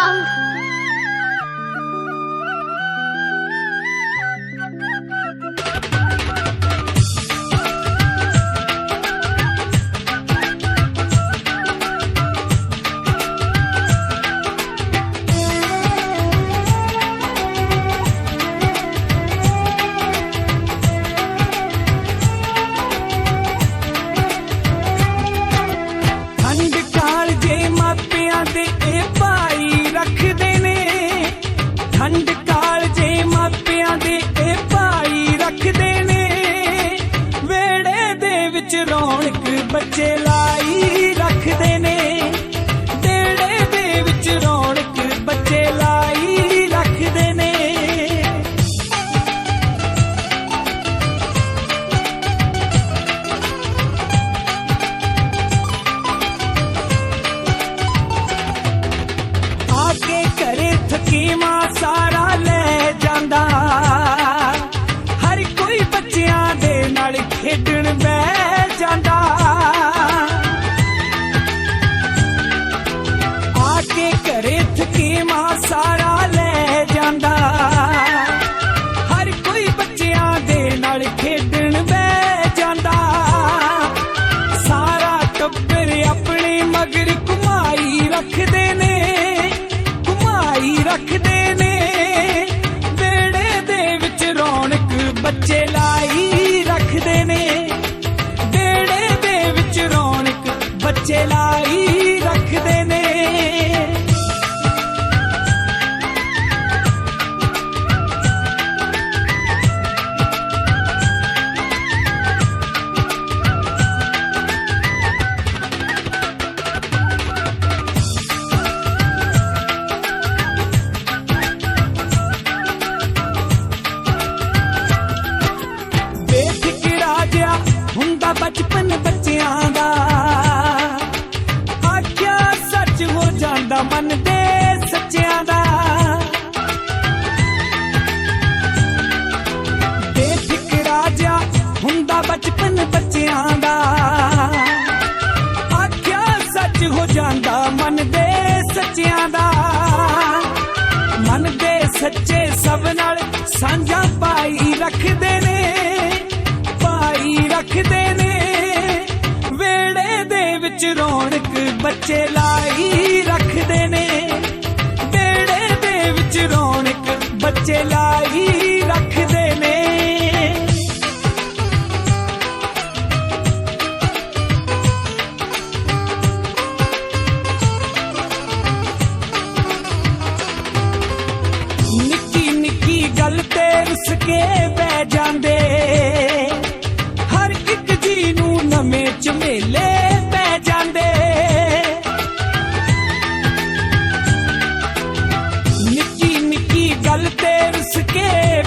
啊 ਬੱਚੇ ਲਾਈ ਰੱਖਦੇ ਨੇ। ਹੋ ਜਾਂਦਾ ਮਨ ਦੇ ਸੱਚਿਆਂ ਦਾ। ਬੇਫਿਕਰਾ ਜਿਹਾ ਹੁੰਦਾ ਬਚਪਨ ਬੱਚਿਆਂ ਦਾ। ਆਖਿਆ ਸੱਚ ਹੋ ਜਾਂਦਾ ਮਨ ਸੱਚਿਆਂ ਦਾ। ਮਨ ਦੇ ਸੱਚੇ ਸਭ ਨਾਲ ਸਾਂਝਾ ਪਾਈ ਰੱਖਦੇ ਨੇ, ਪਾਈ ਰੱਖਦੇ ਨੇ। ਵੇੜੇ ਦੇ ਵਿੱਚ ਰੌਣਕ ਬੱਚੇ ਲਾਈ ਬੱਚੇ ਲਾਈ ਰੱਖਦੇ ਨੇ। ਨਿੱਕੀ ਨਿੱਕੀ ਗੱਲ ਤੇ ਰੁੱਸ ਕੇ ਬਹਿ ਜਾਂਦੇ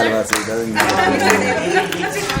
salva,